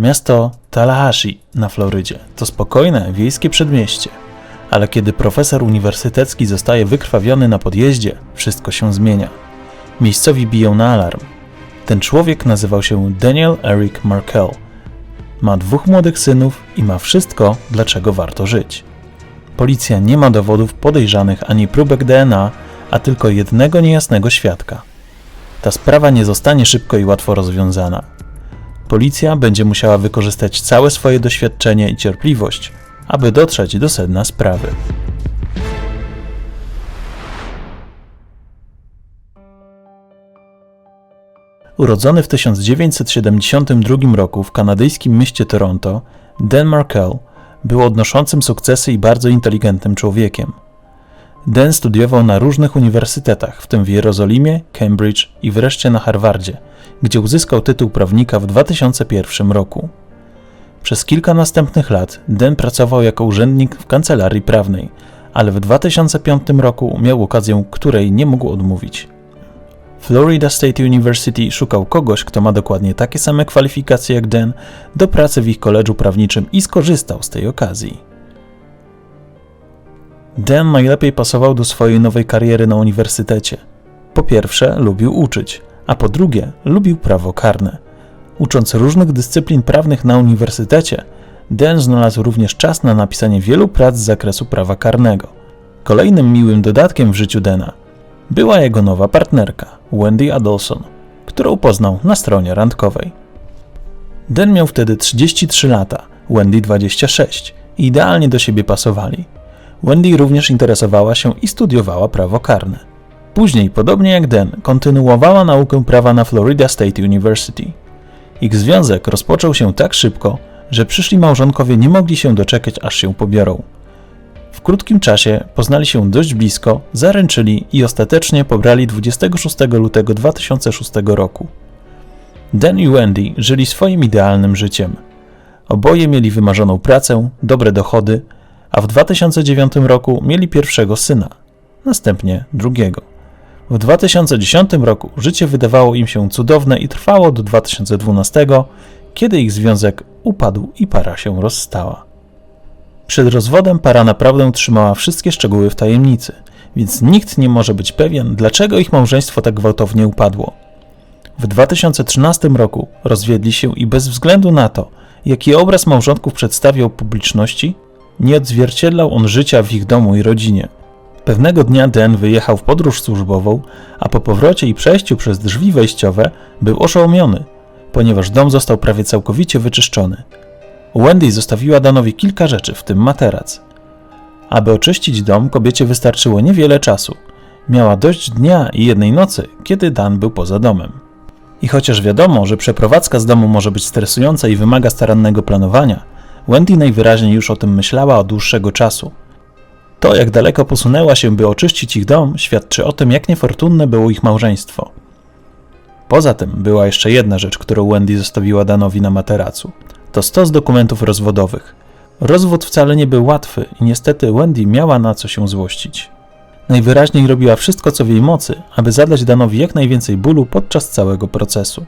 Miasto Tallahassee na Florydzie to spokojne, wiejskie przedmieście. Ale kiedy profesor uniwersytecki zostaje wykrwawiony na podjeździe, wszystko się zmienia. Miejscowi biją na alarm. Ten człowiek nazywał się Daniel Eric Markel. Ma dwóch młodych synów i ma wszystko, dlaczego warto żyć. Policja nie ma dowodów podejrzanych ani próbek DNA, a tylko jednego niejasnego świadka. Ta sprawa nie zostanie szybko i łatwo rozwiązana. Policja będzie musiała wykorzystać całe swoje doświadczenie i cierpliwość, aby dotrzeć do sedna sprawy. Urodzony w 1972 roku w kanadyjskim mieście Toronto, Dan Markel był odnoszącym sukcesy i bardzo inteligentnym człowiekiem. Dan studiował na różnych uniwersytetach, w tym w Jerozolimie, Cambridge i wreszcie na Harvardzie, gdzie uzyskał tytuł prawnika w 2001 roku. Przez kilka następnych lat Dan pracował jako urzędnik w kancelarii prawnej, ale w 2005 roku miał okazję, której nie mógł odmówić. Florida State University szukał kogoś, kto ma dokładnie takie same kwalifikacje jak Dan do pracy w ich koledżu prawniczym i skorzystał z tej okazji. Dan najlepiej pasował do swojej nowej kariery na uniwersytecie. Po pierwsze, lubił uczyć, a po drugie, lubił prawo karne. Ucząc różnych dyscyplin prawnych na uniwersytecie, Dan znalazł również czas na napisanie wielu prac z zakresu prawa karnego. Kolejnym miłym dodatkiem w życiu Dana była jego nowa partnerka, Wendy Adolson, którą poznał na stronie randkowej. Dan miał wtedy 33 lata, Wendy 26 i idealnie do siebie pasowali. Wendy również interesowała się i studiowała prawo karne. Później, podobnie jak Dan, kontynuowała naukę prawa na Florida State University. Ich związek rozpoczął się tak szybko, że przyszli małżonkowie nie mogli się doczekać, aż się pobiorą. W krótkim czasie poznali się dość blisko, zaręczyli i ostatecznie pobrali 26 lutego 2006 roku. Dan i Wendy żyli swoim idealnym życiem. Oboje mieli wymarzoną pracę, dobre dochody, a w 2009 roku mieli pierwszego syna, następnie drugiego. W 2010 roku życie wydawało im się cudowne i trwało do 2012, kiedy ich związek upadł i para się rozstała. Przed rozwodem para naprawdę trzymała wszystkie szczegóły w tajemnicy, więc nikt nie może być pewien, dlaczego ich małżeństwo tak gwałtownie upadło. W 2013 roku rozwiedli się i bez względu na to, jaki obraz małżonków przedstawiał publiczności, nie odzwierciedlał on życia w ich domu i rodzinie. Pewnego dnia Dan wyjechał w podróż służbową, a po powrocie i przejściu przez drzwi wejściowe był oszołomiony, ponieważ dom został prawie całkowicie wyczyszczony. Wendy zostawiła Danowi kilka rzeczy, w tym materac. Aby oczyścić dom, kobiecie wystarczyło niewiele czasu. Miała dość dnia i jednej nocy, kiedy Dan był poza domem. I chociaż wiadomo, że przeprowadzka z domu może być stresująca i wymaga starannego planowania, Wendy najwyraźniej już o tym myślała od dłuższego czasu. To, jak daleko posunęła się, by oczyścić ich dom, świadczy o tym, jak niefortunne było ich małżeństwo. Poza tym była jeszcze jedna rzecz, którą Wendy zostawiła Danowi na materacu. To stos dokumentów rozwodowych. Rozwód wcale nie był łatwy i niestety Wendy miała na co się złościć. Najwyraźniej robiła wszystko, co w jej mocy, aby zadać Danowi jak najwięcej bólu podczas całego procesu.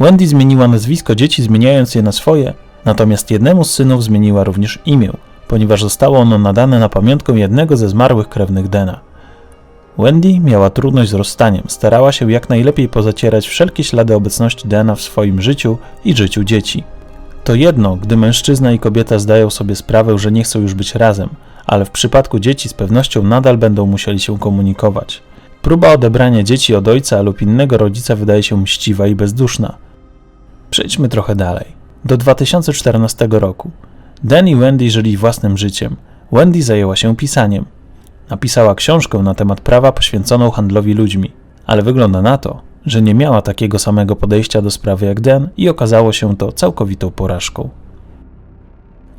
Wendy zmieniła nazwisko dzieci, zmieniając je na swoje, Natomiast jednemu z synów zmieniła również imię, ponieważ zostało ono nadane na pamiątkę jednego ze zmarłych krewnych Dena. Wendy miała trudność z rozstaniem, starała się jak najlepiej pozacierać wszelkie ślady obecności Dena w swoim życiu i życiu dzieci. To jedno, gdy mężczyzna i kobieta zdają sobie sprawę, że nie chcą już być razem, ale w przypadku dzieci z pewnością nadal będą musieli się komunikować. Próba odebrania dzieci od ojca lub innego rodzica wydaje się mściwa i bezduszna. Przejdźmy trochę dalej do 2014 roku. Dan i Wendy żyli własnym życiem. Wendy zajęła się pisaniem. Napisała książkę na temat prawa poświęconą handlowi ludźmi, ale wygląda na to, że nie miała takiego samego podejścia do sprawy jak Dan i okazało się to całkowitą porażką.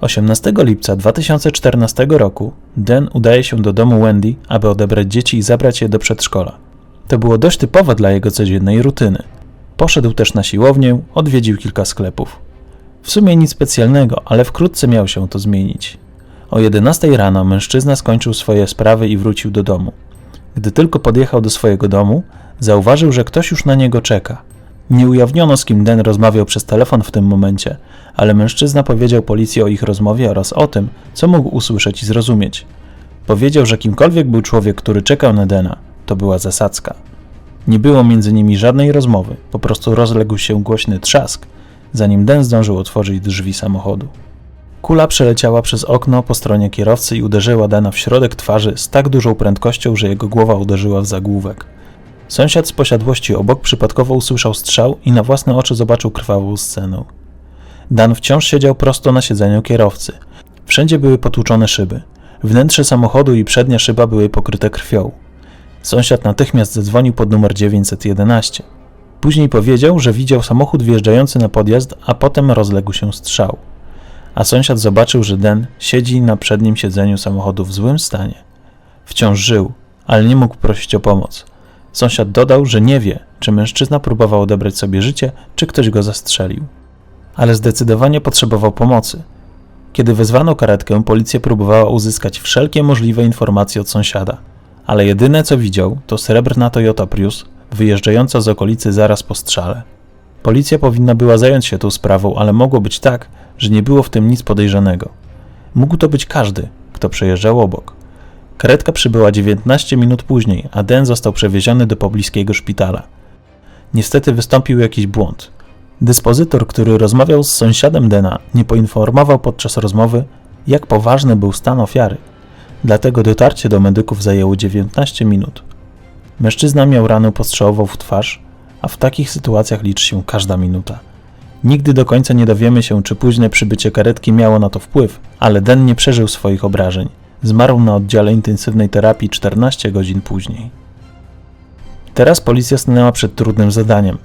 18 lipca 2014 roku Dan udaje się do domu Wendy, aby odebrać dzieci i zabrać je do przedszkola. To było dość typowe dla jego codziennej rutyny. Poszedł też na siłownię, odwiedził kilka sklepów. W sumie nic specjalnego, ale wkrótce miał się to zmienić. O 11 rano mężczyzna skończył swoje sprawy i wrócił do domu. Gdy tylko podjechał do swojego domu, zauważył, że ktoś już na niego czeka. Nie ujawniono, z kim Den rozmawiał przez telefon w tym momencie, ale mężczyzna powiedział policji o ich rozmowie oraz o tym, co mógł usłyszeć i zrozumieć. Powiedział, że kimkolwiek był człowiek, który czekał na Dena, to była zasadzka. Nie było między nimi żadnej rozmowy, po prostu rozległ się głośny trzask, zanim Den zdążył otworzyć drzwi samochodu. Kula przeleciała przez okno po stronie kierowcy i uderzyła Dana w środek twarzy z tak dużą prędkością, że jego głowa uderzyła w zagłówek. Sąsiad z posiadłości obok przypadkowo usłyszał strzał i na własne oczy zobaczył krwawą scenę. Dan wciąż siedział prosto na siedzeniu kierowcy. Wszędzie były potłuczone szyby. Wnętrze samochodu i przednia szyba były pokryte krwią. Sąsiad natychmiast zadzwonił pod numer 911. Później powiedział, że widział samochód wjeżdżający na podjazd, a potem rozległ się strzał. A sąsiad zobaczył, że Den siedzi na przednim siedzeniu samochodu w złym stanie. Wciąż żył, ale nie mógł prosić o pomoc. Sąsiad dodał, że nie wie, czy mężczyzna próbował odebrać sobie życie, czy ktoś go zastrzelił. Ale zdecydowanie potrzebował pomocy. Kiedy wezwano karetkę, policja próbowała uzyskać wszelkie możliwe informacje od sąsiada, ale jedyne co widział to srebrna Toyota Prius wyjeżdżająca z okolicy zaraz po strzale. Policja powinna była zająć się tą sprawą, ale mogło być tak, że nie było w tym nic podejrzanego. Mógł to być każdy, kto przejeżdżał obok. Karetka przybyła 19 minut później, a Den został przewieziony do pobliskiego szpitala. Niestety wystąpił jakiś błąd. Dyspozytor, który rozmawiał z sąsiadem Dena, nie poinformował podczas rozmowy, jak poważny był stan ofiary. Dlatego dotarcie do medyków zajęło 19 minut. Mężczyzna miał ranę postrzałową w twarz, a w takich sytuacjach liczy się każda minuta. Nigdy do końca nie dowiemy się, czy późne przybycie karetki miało na to wpływ, ale Den nie przeżył swoich obrażeń. Zmarł na oddziale intensywnej terapii 14 godzin później. Teraz policja stanęła przed trudnym zadaniem.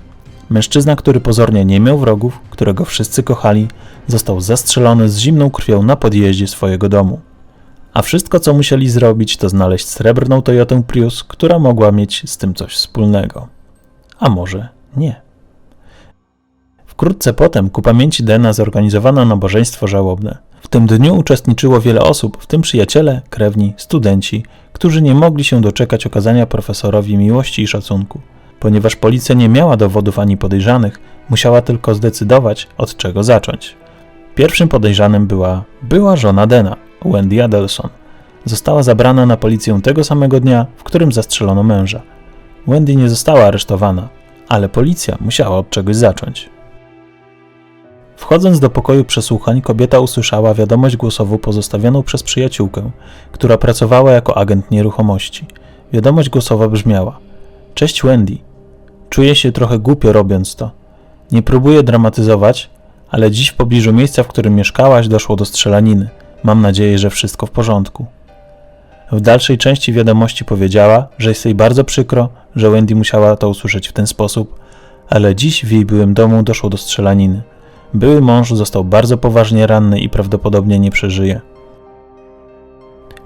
Mężczyzna, który pozornie nie miał wrogów, którego wszyscy kochali, został zastrzelony z zimną krwią na podjeździe swojego domu. A wszystko, co musieli zrobić, to znaleźć srebrną Toyotę Prius, która mogła mieć z tym coś wspólnego. A może nie. Wkrótce potem ku pamięci Dena zorganizowano nabożeństwo żałobne. W tym dniu uczestniczyło wiele osób, w tym przyjaciele, krewni, studenci, którzy nie mogli się doczekać okazania profesorowi miłości i szacunku. Ponieważ policja nie miała dowodów ani podejrzanych, musiała tylko zdecydować, od czego zacząć. Pierwszym podejrzanym była była żona Dena, Wendy Adelson. Została zabrana na policję tego samego dnia, w którym zastrzelono męża. Wendy nie została aresztowana, ale policja musiała od czegoś zacząć. Wchodząc do pokoju przesłuchań, kobieta usłyszała wiadomość głosową pozostawioną przez przyjaciółkę, która pracowała jako agent nieruchomości. Wiadomość głosowa brzmiała: Cześć Wendy. Czuję się trochę głupio robiąc to. Nie próbuję dramatyzować, ale dziś w pobliżu miejsca, w którym mieszkałaś, doszło do strzelaniny. Mam nadzieję, że wszystko w porządku. W dalszej części wiadomości powiedziała, że jest jej bardzo przykro, że Wendy musiała to usłyszeć w ten sposób, ale dziś w jej byłym domu doszło do strzelaniny. Były mąż został bardzo poważnie ranny i prawdopodobnie nie przeżyje.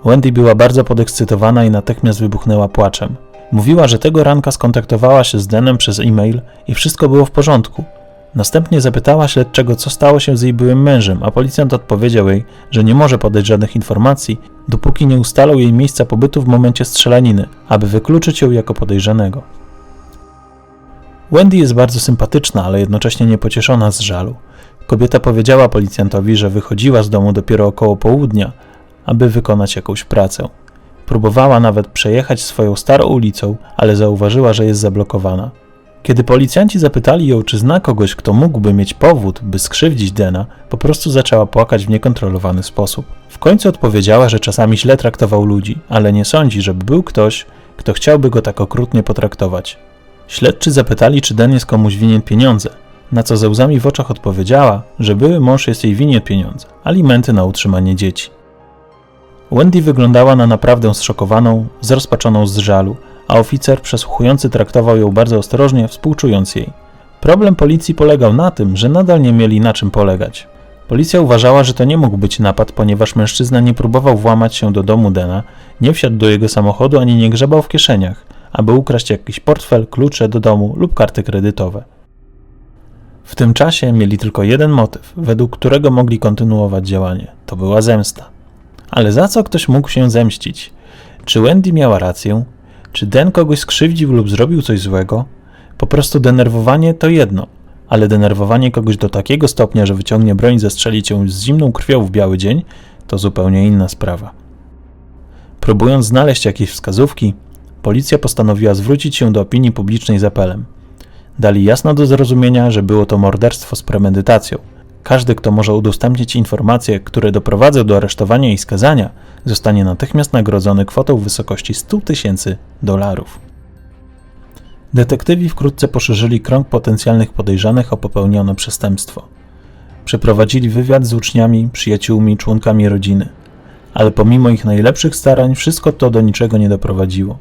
Wendy była bardzo podekscytowana i natychmiast wybuchnęła płaczem. Mówiła, że tego ranka skontaktowała się z Denem przez e-mail i wszystko było w porządku. Następnie zapytała śledczego, co stało się z jej byłym mężem, a policjant odpowiedział jej, że nie może podać żadnych informacji, dopóki nie ustalą jej miejsca pobytu w momencie strzelaniny, aby wykluczyć ją jako podejrzanego. Wendy jest bardzo sympatyczna, ale jednocześnie niepocieszona z żalu. Kobieta powiedziała policjantowi, że wychodziła z domu dopiero około południa, aby wykonać jakąś pracę. Próbowała nawet przejechać swoją starą ulicą, ale zauważyła, że jest zablokowana. Kiedy policjanci zapytali ją, czy zna kogoś, kto mógłby mieć powód, by skrzywdzić Dena, po prostu zaczęła płakać w niekontrolowany sposób. W końcu odpowiedziała, że czasami źle traktował ludzi, ale nie sądzi, żeby był ktoś, kto chciałby go tak okrutnie potraktować. Śledczy zapytali, czy Den jest komuś winien pieniądze, na co ze łzami w oczach odpowiedziała, że były mąż jest jej winien pieniądze, alimenty na utrzymanie dzieci. Wendy wyglądała na naprawdę zszokowaną, zrozpaczoną z żalu, a oficer przesłuchujący traktował ją bardzo ostrożnie, współczując jej. Problem policji polegał na tym, że nadal nie mieli na czym polegać. Policja uważała, że to nie mógł być napad, ponieważ mężczyzna nie próbował włamać się do domu Dena, nie wsiadł do jego samochodu ani nie grzebał w kieszeniach, aby ukraść jakiś portfel, klucze do domu lub karty kredytowe. W tym czasie mieli tylko jeden motyw, według którego mogli kontynuować działanie to była zemsta. Ale za co ktoś mógł się zemścić? Czy Wendy miała rację? Czy Den kogoś skrzywdził lub zrobił coś złego? Po prostu denerwowanie to jedno, ale denerwowanie kogoś do takiego stopnia, że wyciągnie broń i zastrzeli cię z zimną krwią w biały dzień, to zupełnie inna sprawa. Próbując znaleźć jakieś wskazówki, policja postanowiła zwrócić się do opinii publicznej z apelem. Dali jasno do zrozumienia, że było to morderstwo z premedytacją. Każdy, kto może udostępnić informacje, które doprowadzą do aresztowania i skazania, zostanie natychmiast nagrodzony kwotą w wysokości 100 tysięcy dolarów. Detektywi wkrótce poszerzyli krąg potencjalnych podejrzanych o popełnione przestępstwo. Przeprowadzili wywiad z uczniami, przyjaciółmi, członkami rodziny. Ale pomimo ich najlepszych starań, wszystko to do niczego nie doprowadziło.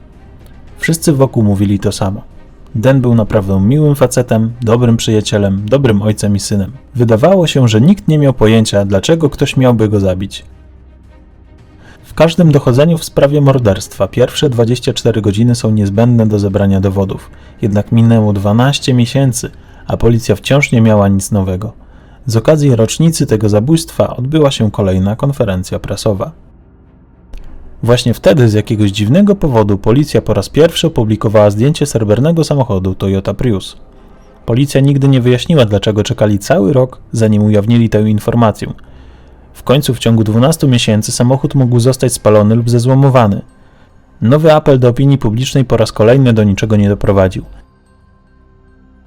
Wszyscy wokół mówili to samo. Den był naprawdę miłym facetem, dobrym przyjacielem, dobrym ojcem i synem. Wydawało się, że nikt nie miał pojęcia, dlaczego ktoś miałby go zabić. W każdym dochodzeniu w sprawie morderstwa pierwsze 24 godziny są niezbędne do zebrania dowodów. Jednak minęło 12 miesięcy, a policja wciąż nie miała nic nowego. Z okazji rocznicy tego zabójstwa odbyła się kolejna konferencja prasowa. Właśnie wtedy z jakiegoś dziwnego powodu policja po raz pierwszy opublikowała zdjęcie srebrnego samochodu Toyota Prius. Policja nigdy nie wyjaśniła, dlaczego czekali cały rok, zanim ujawnili tę informację. W końcu w ciągu 12 miesięcy samochód mógł zostać spalony lub zezłomowany. Nowy apel do opinii publicznej po raz kolejny do niczego nie doprowadził.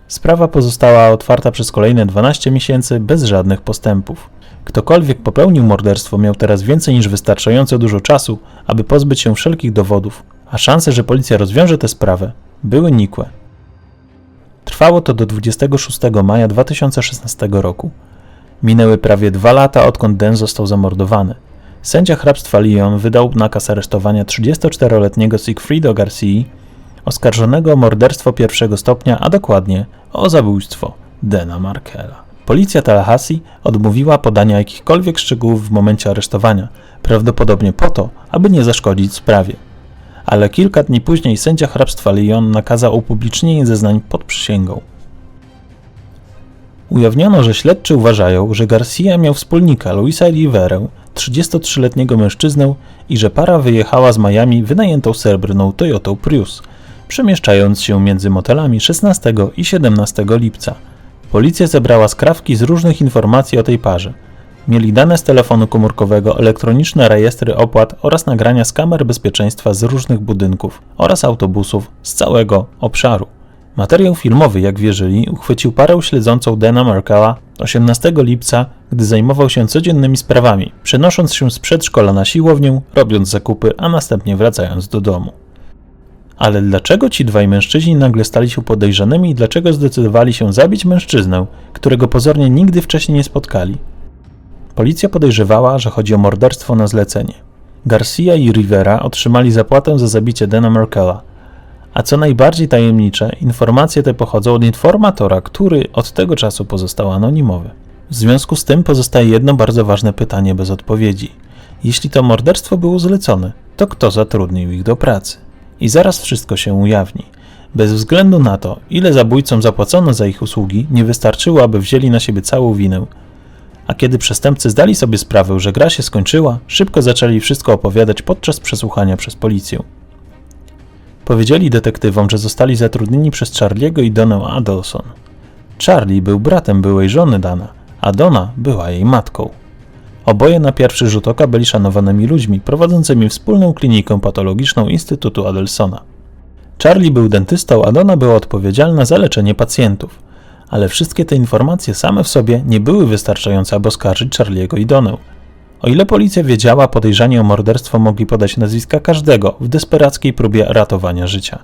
Sprawa pozostała otwarta przez kolejne 12 miesięcy bez żadnych postępów. Ktokolwiek popełnił morderstwo miał teraz więcej niż wystarczająco dużo czasu, aby pozbyć się wszelkich dowodów, a szanse, że policja rozwiąże tę sprawę, były nikłe. Trwało to do 26 maja 2016 roku. Minęły prawie dwa lata, odkąd Den został zamordowany. Sędzia hrabstwa Lyon wydał nakaz aresztowania 34-letniego Siegfriedo Garcia, oskarżonego o morderstwo pierwszego stopnia, a dokładnie o zabójstwo Dena Markela. Policja Tallahassee odmówiła podania jakichkolwiek szczegółów w momencie aresztowania, prawdopodobnie po to, aby nie zaszkodzić sprawie. Ale kilka dni później sędzia hrabstwa Lyon nakazał upublicznienie zeznań pod przysięgą. Ujawniono, że śledczy uważają, że Garcia miał wspólnika Luisa Riverę, 33-letniego mężczyznę i że para wyjechała z Miami wynajętą srebrną Toyotą Prius, przemieszczając się między motelami 16 i 17 lipca. Policja zebrała skrawki z różnych informacji o tej parze. Mieli dane z telefonu komórkowego, elektroniczne rejestry opłat oraz nagrania z kamer bezpieczeństwa z różnych budynków oraz autobusów z całego obszaru. Materiał filmowy, jak wierzyli, uchwycił parę śledzącą Dana Markella 18 lipca, gdy zajmował się codziennymi sprawami, przenosząc się z przedszkola na siłownię, robiąc zakupy, a następnie wracając do domu. Ale dlaczego ci dwaj mężczyźni nagle stali się podejrzanymi i dlaczego zdecydowali się zabić mężczyznę, którego pozornie nigdy wcześniej nie spotkali? Policja podejrzewała, że chodzi o morderstwo na zlecenie. Garcia i Rivera otrzymali zapłatę za zabicie Dana Merkela. A co najbardziej tajemnicze, informacje te pochodzą od informatora, który od tego czasu pozostał anonimowy. W związku z tym pozostaje jedno bardzo ważne pytanie bez odpowiedzi. Jeśli to morderstwo było zlecone, to kto zatrudnił ich do pracy? I zaraz wszystko się ujawni. Bez względu na to, ile zabójcom zapłacono za ich usługi, nie wystarczyło, aby wzięli na siebie całą winę. A kiedy przestępcy zdali sobie sprawę, że gra się skończyła, szybko zaczęli wszystko opowiadać podczas przesłuchania przez policję. Powiedzieli detektywom, że zostali zatrudnieni przez Charliego i Donę Adelson. Charlie był bratem byłej żony Dana, a Donna była jej matką. Oboje na pierwszy rzut oka byli szanowanymi ludźmi, prowadzącymi wspólną klinikę patologiczną Instytutu Adelsona. Charlie był dentystą, a Donna była odpowiedzialna za leczenie pacjentów. Ale wszystkie te informacje same w sobie nie były wystarczające, aby oskarżyć Charliego i Donę. O ile policja wiedziała, podejrzani o morderstwo mogli podać nazwiska każdego w desperackiej próbie ratowania życia.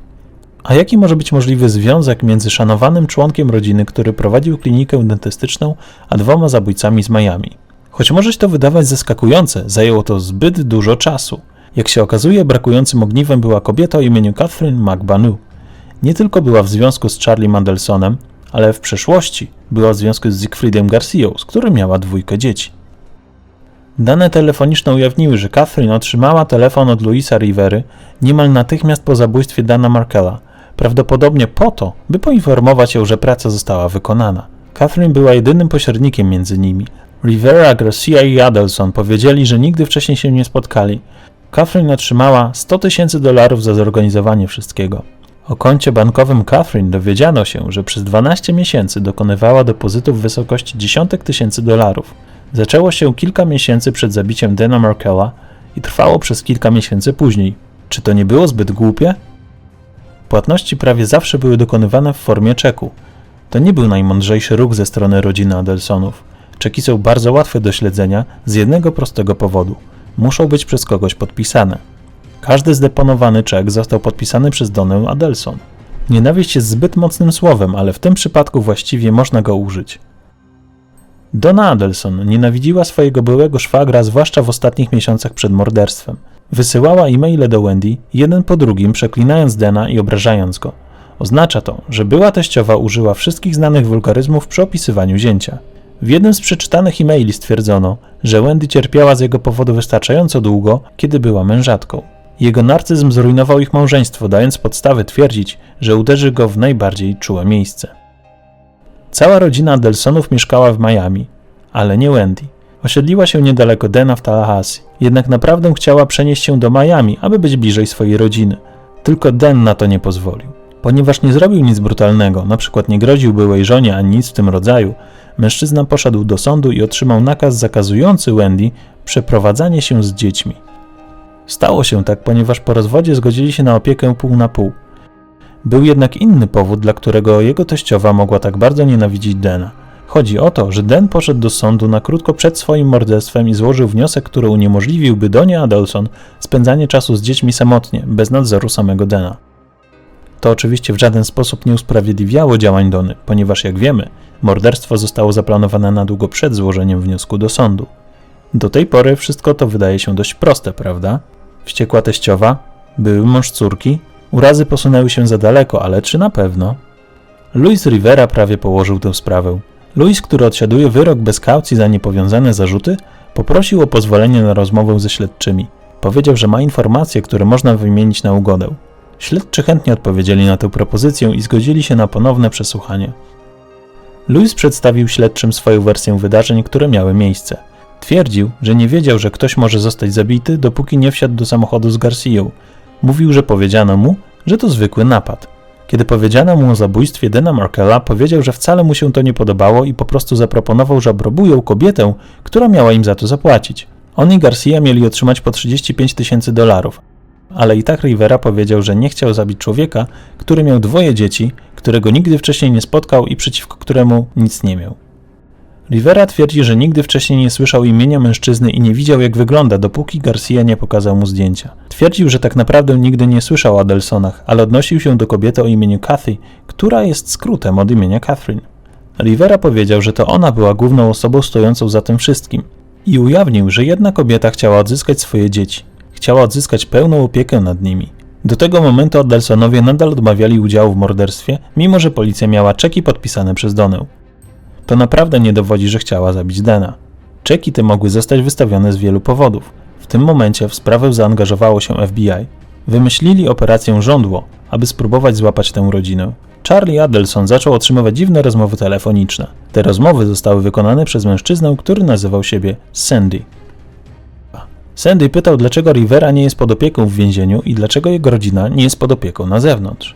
A jaki może być możliwy związek między szanowanym członkiem rodziny, który prowadził klinikę dentystyczną, a dwoma zabójcami z Miami? Choć może się to wydawać zaskakujące, zajęło to zbyt dużo czasu. Jak się okazuje, brakującym ogniwem była kobieta o imieniu Catherine McBanu. Nie tylko była w związku z Charlie Mandelsonem, ale w przeszłości była w związku z Siegfriedem Garcią, z którym miała dwójkę dzieci. Dane telefoniczne ujawniły, że Catherine otrzymała telefon od Louisa Rivery niemal natychmiast po zabójstwie Dana Markella, prawdopodobnie po to, by poinformować ją, że praca została wykonana. Catherine była jedynym pośrednikiem między nimi. Rivera, Garcia i Adelson powiedzieli, że nigdy wcześniej się nie spotkali. Catherine otrzymała 100 tysięcy dolarów za zorganizowanie wszystkiego. O koncie bankowym Catherine dowiedziano się, że przez 12 miesięcy dokonywała depozytów w wysokości dziesiątek tysięcy dolarów. Zaczęło się kilka miesięcy przed zabiciem Dana Markella i trwało przez kilka miesięcy później. Czy to nie było zbyt głupie? Płatności prawie zawsze były dokonywane w formie czeku. To nie był najmądrzejszy ruch ze strony rodziny Adelsonów. Czeki są bardzo łatwe do śledzenia z jednego prostego powodu. Muszą być przez kogoś podpisane. Każdy zdeponowany czek został podpisany przez Donę Adelson. Nienawiść jest zbyt mocnym słowem, ale w tym przypadku właściwie można go użyć. Donna Adelson nienawidziła swojego byłego szwagra, zwłaszcza w ostatnich miesiącach przed morderstwem. Wysyłała e-maile do Wendy, jeden po drugim, przeklinając Dena i obrażając go. Oznacza to, że była teściowa użyła wszystkich znanych wulgaryzmów przy opisywaniu zięcia. W jednym z przeczytanych e-maili stwierdzono, że Wendy cierpiała z jego powodu wystarczająco długo, kiedy była mężatką. Jego narcyzm zrujnował ich małżeństwo, dając podstawy twierdzić, że uderzy go w najbardziej czułe miejsce. Cała rodzina Adelsonów mieszkała w Miami, ale nie Wendy. Osiedliła się niedaleko Dena w Tallahassee, jednak naprawdę chciała przenieść się do Miami, aby być bliżej swojej rodziny. Tylko Den na to nie pozwolił. Ponieważ nie zrobił nic brutalnego, na przykład nie groził byłej żonie ani nic w tym rodzaju, mężczyzna poszedł do sądu i otrzymał nakaz zakazujący Wendy przeprowadzanie się z dziećmi. Stało się tak, ponieważ po rozwodzie zgodzili się na opiekę pół na pół. Był jednak inny powód, dla którego jego teściowa mogła tak bardzo nienawidzić Dena. Chodzi o to, że Den poszedł do sądu na krótko przed swoim morderstwem i złożył wniosek, który uniemożliwiłby Donie Adelson spędzanie czasu z dziećmi samotnie, bez nadzoru samego Dena. To oczywiście w żaden sposób nie usprawiedliwiało działań Dony, ponieważ jak wiemy, morderstwo zostało zaplanowane na długo przed złożeniem wniosku do sądu. Do tej pory wszystko to wydaje się dość proste, prawda? Wściekła teściowa, były mąż córki, urazy posunęły się za daleko, ale czy na pewno? Luis Rivera prawie położył tę sprawę. Luis, który odsiaduje wyrok bez kaucji za niepowiązane zarzuty, poprosił o pozwolenie na rozmowę ze śledczymi. Powiedział, że ma informacje, które można wymienić na ugodę. Śledczy chętnie odpowiedzieli na tę propozycję i zgodzili się na ponowne przesłuchanie. Luis przedstawił śledczym swoją wersję wydarzeń, które miały miejsce. Twierdził, że nie wiedział, że ktoś może zostać zabity, dopóki nie wsiadł do samochodu z Garcją. Mówił, że powiedziano mu, że to zwykły napad. Kiedy powiedziano mu o zabójstwie Dena Markella, powiedział, że wcale mu się to nie podobało i po prostu zaproponował, że obrobują kobietę, która miała im za to zapłacić. On i Garcia mieli otrzymać po 35 tysięcy dolarów, ale i tak Rivera powiedział, że nie chciał zabić człowieka, który miał dwoje dzieci, którego nigdy wcześniej nie spotkał i przeciwko któremu nic nie miał. Rivera twierdzi, że nigdy wcześniej nie słyszał imienia mężczyzny i nie widział jak wygląda, dopóki Garcia nie pokazał mu zdjęcia. Twierdził, że tak naprawdę nigdy nie słyszał o Adelsonach, ale odnosił się do kobiety o imieniu Kathy, która jest skrótem od imienia Catherine. Rivera powiedział, że to ona była główną osobą stojącą za tym wszystkim i ujawnił, że jedna kobieta chciała odzyskać swoje dzieci. Chciała odzyskać pełną opiekę nad nimi. Do tego momentu Adelsonowie nadal odmawiali udziału w morderstwie, mimo że policja miała czeki podpisane przez Donę. To naprawdę nie dowodzi, że chciała zabić Dena. Czeki te mogły zostać wystawione z wielu powodów. W tym momencie w sprawę zaangażowało się FBI. Wymyślili operację żądło, aby spróbować złapać tę rodzinę. Charlie Adelson zaczął otrzymywać dziwne rozmowy telefoniczne. Te rozmowy zostały wykonane przez mężczyznę, który nazywał siebie Sandy. Sandy pytał, dlaczego Rivera nie jest pod opieką w więzieniu i dlaczego jego rodzina nie jest pod opieką na zewnątrz.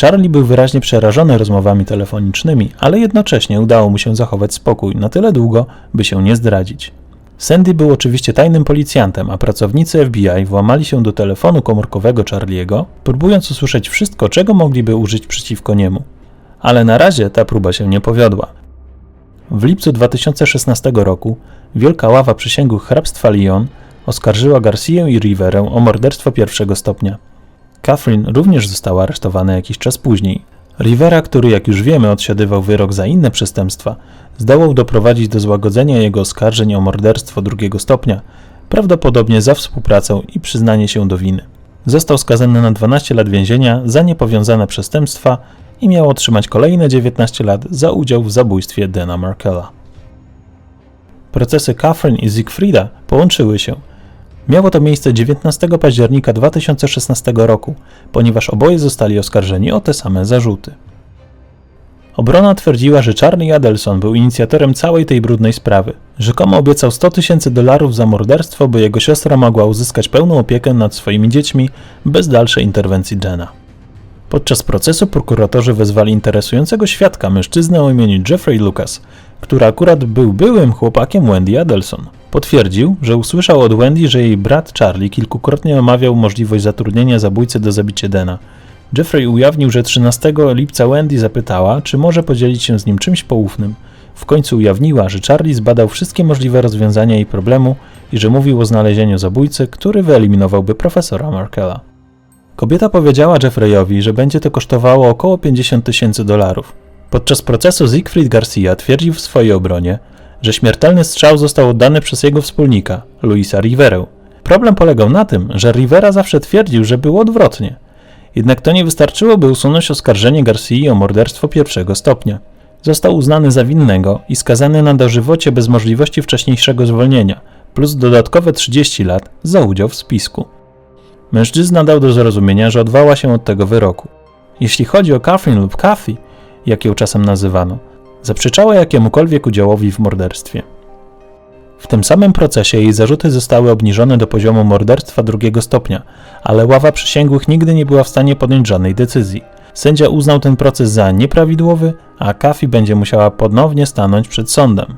Charlie był wyraźnie przerażony rozmowami telefonicznymi, ale jednocześnie udało mu się zachować spokój na tyle długo, by się nie zdradzić. Sandy był oczywiście tajnym policjantem, a pracownicy FBI włamali się do telefonu komórkowego Charliego, próbując usłyszeć wszystko, czego mogliby użyć przeciwko niemu. Ale na razie ta próba się nie powiodła. W lipcu 2016 roku wielka ława przysięgłych hrabstwa Lyon oskarżyła Garcia i Riverę o morderstwo pierwszego stopnia. Catherine również została aresztowana jakiś czas później. Rivera, który jak już wiemy odsiadywał wyrok za inne przestępstwa, zdołał doprowadzić do złagodzenia jego oskarżeń o morderstwo drugiego stopnia, prawdopodobnie za współpracę i przyznanie się do winy. Został skazany na 12 lat więzienia za niepowiązane przestępstwa i miał otrzymać kolejne 19 lat za udział w zabójstwie Dana Markella. Procesy Catherine i Siegfrieda połączyły się – Miało to miejsce 19 października 2016 roku, ponieważ oboje zostali oskarżeni o te same zarzuty. Obrona twierdziła, że Charlie Adelson był inicjatorem całej tej brudnej sprawy. Rzekomo obiecał 100 tysięcy dolarów za morderstwo, by jego siostra mogła uzyskać pełną opiekę nad swoimi dziećmi bez dalszej interwencji Jena. Podczas procesu prokuratorzy wezwali interesującego świadka mężczyznę o imieniu Jeffrey Lucas, który akurat był byłym chłopakiem Wendy Adelson. Potwierdził, że usłyszał od Wendy, że jej brat Charlie kilkukrotnie omawiał możliwość zatrudnienia zabójcy do zabicia Dena. Jeffrey ujawnił, że 13 lipca Wendy zapytała, czy może podzielić się z nim czymś poufnym. W końcu ujawniła, że Charlie zbadał wszystkie możliwe rozwiązania jej problemu i że mówił o znalezieniu zabójcy, który wyeliminowałby profesora Markella. Kobieta powiedziała Jeffreyowi, że będzie to kosztowało około 50 tysięcy dolarów. Podczas procesu Siegfried Garcia twierdził w swojej obronie, że śmiertelny strzał został oddany przez jego wspólnika, Luisa Riverę. Problem polegał na tym, że Rivera zawsze twierdził, że było odwrotnie. Jednak to nie wystarczyło, by usunąć oskarżenie Garcii o morderstwo pierwszego stopnia. Został uznany za winnego i skazany na dożywocie bez możliwości wcześniejszego zwolnienia, plus dodatkowe 30 lat za udział w spisku. Mężczyzna dał do zrozumienia, że odwoła się od tego wyroku. Jeśli chodzi o Catherine lub Kathy, jak ją czasem nazywano, zaprzeczała jakiemukolwiek udziałowi w morderstwie. W tym samym procesie jej zarzuty zostały obniżone do poziomu morderstwa drugiego stopnia, ale ława przysięgłych nigdy nie była w stanie podjąć żadnej decyzji. Sędzia uznał ten proces za nieprawidłowy, a Kathy będzie musiała ponownie stanąć przed sądem.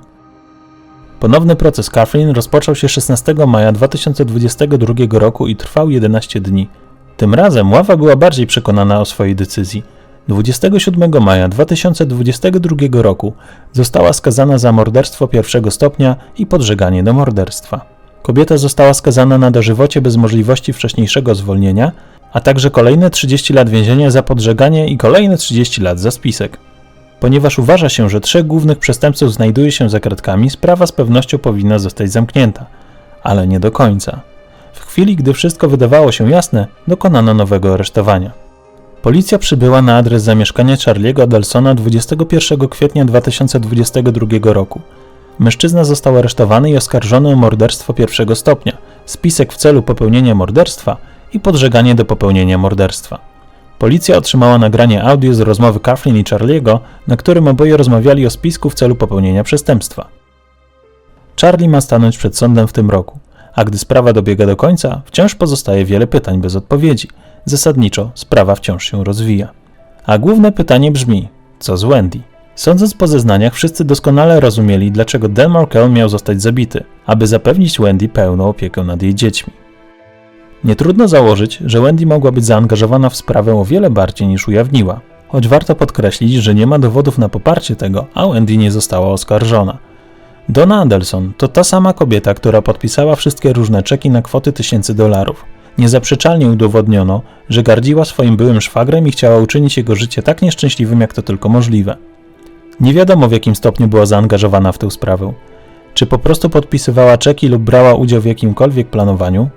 Ponowny proces Catherine rozpoczął się 16 maja 2022 roku i trwał 11 dni. Tym razem ława była bardziej przekonana o swojej decyzji. 27 maja 2022 roku została skazana za morderstwo pierwszego stopnia i podżeganie do morderstwa. Kobieta została skazana na dożywocie bez możliwości wcześniejszego zwolnienia, a także kolejne 30 lat więzienia za podżeganie i kolejne 30 lat za spisek. Ponieważ uważa się, że trzech głównych przestępców znajduje się za kratkami, sprawa z pewnością powinna zostać zamknięta, ale nie do końca. W chwili, gdy wszystko wydawało się jasne, dokonano nowego aresztowania. Policja przybyła na adres zamieszkania Charlie'ego Adelsona 21 kwietnia 2022 roku. Mężczyzna został aresztowany i oskarżony o morderstwo pierwszego stopnia, spisek w celu popełnienia morderstwa i podżeganie do popełnienia morderstwa. Policja otrzymała nagranie audio z rozmowy Kathleen i Charlie'ego, na którym oboje rozmawiali o spisku w celu popełnienia przestępstwa. Charlie ma stanąć przed sądem w tym roku, a gdy sprawa dobiega do końca, wciąż pozostaje wiele pytań bez odpowiedzi. Zasadniczo sprawa wciąż się rozwija. A główne pytanie brzmi: co z Wendy? Sądząc po zeznaniach, wszyscy doskonale rozumieli, dlaczego Dan Markel miał zostać zabity, aby zapewnić Wendy pełną opiekę nad jej dziećmi. Nie trudno założyć, że Wendy mogła być zaangażowana w sprawę o wiele bardziej niż ujawniła, choć warto podkreślić, że nie ma dowodów na poparcie tego, a Wendy nie została oskarżona. Donna Anderson to ta sama kobieta, która podpisała wszystkie różne czeki na kwoty tysięcy dolarów. Niezaprzeczalnie udowodniono, że gardziła swoim byłym szwagrem i chciała uczynić jego życie tak nieszczęśliwym, jak to tylko możliwe. Nie wiadomo w jakim stopniu była zaangażowana w tę sprawę. Czy po prostu podpisywała czeki lub brała udział w jakimkolwiek planowaniu?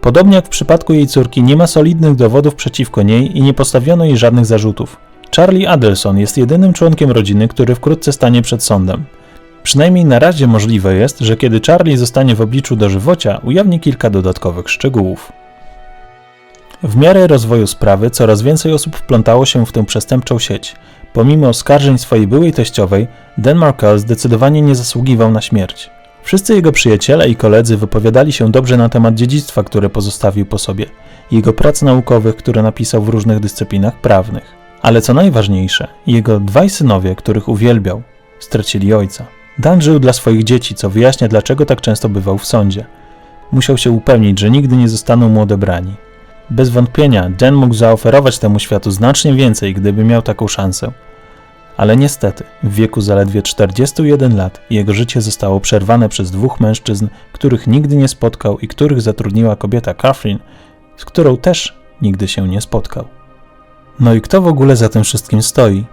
Podobnie jak w przypadku jej córki, nie ma solidnych dowodów przeciwko niej i nie postawiono jej żadnych zarzutów. Charlie Adelson jest jedynym członkiem rodziny, który wkrótce stanie przed sądem. Przynajmniej na razie możliwe jest, że kiedy Charlie zostanie w obliczu dożywocia, ujawni kilka dodatkowych szczegółów. W miarę rozwoju sprawy coraz więcej osób wplątało się w tę przestępczą sieć. Pomimo oskarżeń swojej byłej teściowej, Dan Markel zdecydowanie nie zasługiwał na śmierć. Wszyscy jego przyjaciele i koledzy wypowiadali się dobrze na temat dziedzictwa, które pozostawił po sobie, jego prac naukowych, które napisał w różnych dyscyplinach prawnych. Ale co najważniejsze, jego dwaj synowie, których uwielbiał, stracili ojca. Dan żył dla swoich dzieci, co wyjaśnia, dlaczego tak często bywał w sądzie. Musiał się upewnić, że nigdy nie zostaną mu odebrani. Bez wątpienia Dan mógł zaoferować temu światu znacznie więcej, gdyby miał taką szansę. Ale niestety, w wieku zaledwie 41 lat jego życie zostało przerwane przez dwóch mężczyzn, których nigdy nie spotkał i których zatrudniła kobieta Catherine, z którą też nigdy się nie spotkał. No i kto w ogóle za tym wszystkim stoi?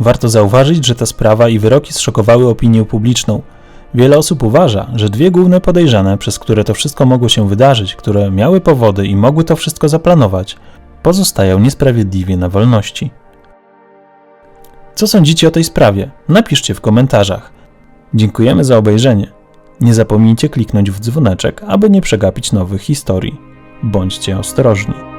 Warto zauważyć, że ta sprawa i wyroki zszokowały opinię publiczną. Wiele osób uważa, że dwie główne podejrzane, przez które to wszystko mogło się wydarzyć, które miały powody i mogły to wszystko zaplanować, pozostają niesprawiedliwie na wolności. Co sądzicie o tej sprawie? Napiszcie w komentarzach. Dziękujemy za obejrzenie. Nie zapomnijcie kliknąć w dzwoneczek, aby nie przegapić nowych historii. Bądźcie ostrożni.